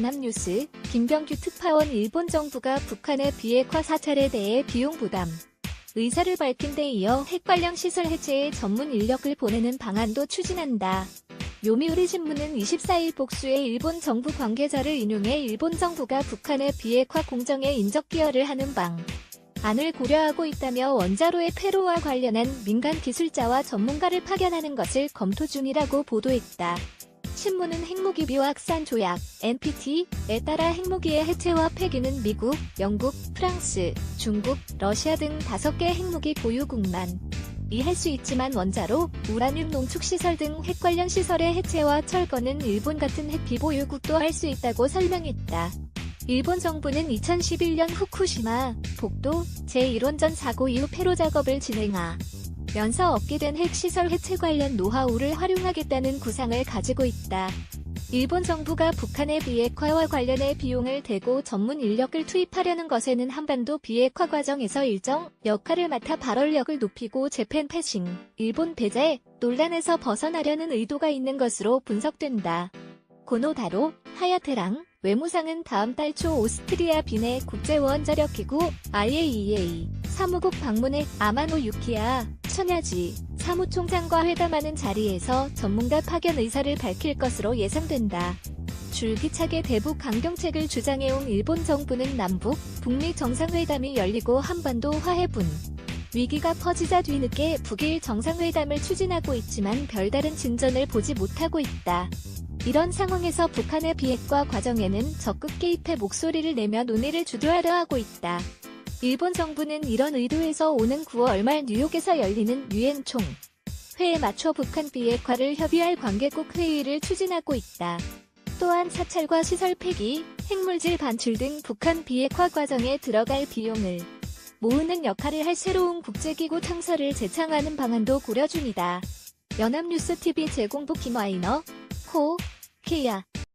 연합뉴스 김병규 특파원 일본 정부가 북한의 비핵화 사찰에 대해 비용 부담 의사를 밝힌 데 이어 핵 관련 시설 해체에 전문 인력을 보내는 방안도 추진한다. 요미우리 신문은 24일 복수의 일본 정부 관계자를 인용해 일본 정부가 북한의 비핵화 공정에 인적 기여를 하는 방 안을 고려하고 있다며 원자로의 폐로와 관련한 민간 기술자와 전문가를 파견하는 것을 검토 중이라고 보도했다. 신문은 핵무기 비확산 조약 NPT에 따라 핵무기의 해체와 폐기는 미국, 영국, 프랑스, 중국, 러시아 등 다섯 개 핵무기 보유국만 이할 수 있지만 원자로, 우라늄 농축 시설 등 핵 관련 시설의 해체와 철거는 일본 같은 핵 비보유국도 할 수 있다고 설명했다. 일본 정부는 2011년 후쿠시마, 복도, 제1원전 사고 이후 폐로 작업을 진행하 면서 얻게 된 핵시설 해체 관련 노하우를 활용하겠다는 구상을 가지고 있다. 일본 정부가 북한의 비핵화와 관련해 비용을 대고 전문 인력을 투입하려는 것에는 한반도 비핵화 과정에서 일정 역할을 맡아 발언력을 높이고 재팬 패싱, 일본 배제 논란에서 벗어나려는 의도가 있는 것으로 분석된다. 고노다로, 하야테랑, 외무상은 다음 달 초 오스트리아 빈의 국제원 자력기구 IAEA 사무국 방문해 아마노 유키야 천야지 사무총장과 회담하는 자리에서 전문가 파견 의사를 밝힐 것으로 예상된다. 줄기차게 대북 강경책을 주장해온 일본 정부는 남북, 북미 정상회담이 열리고 한반도 화해분 위기가 퍼지자 뒤늦게 북일 정상회담을 추진하고 있지만 별다른 진전을 보지 못하고 있다. 이런 상황에서 북한의 비핵화 과정에는 적극 개입해 목소리를 내며 논의를 주도하려 하고 있다. 일본 정부는 이런 의도에서 오는 9월 말 뉴욕에서 열리는 유엔 총 회에 맞춰 북한 비핵화를 협의할 관계국 회의를 추진하고 있다. 또한 사찰과 시설 폐기, 핵물질 반출 등 북한 비핵화 과정에 들어갈 비용을 모으는 역할을 할 새로운 국제기구 창설을 재창하는 방안도 고려 중이다. 연합뉴스TV 제공부 김와이너, 코, 케야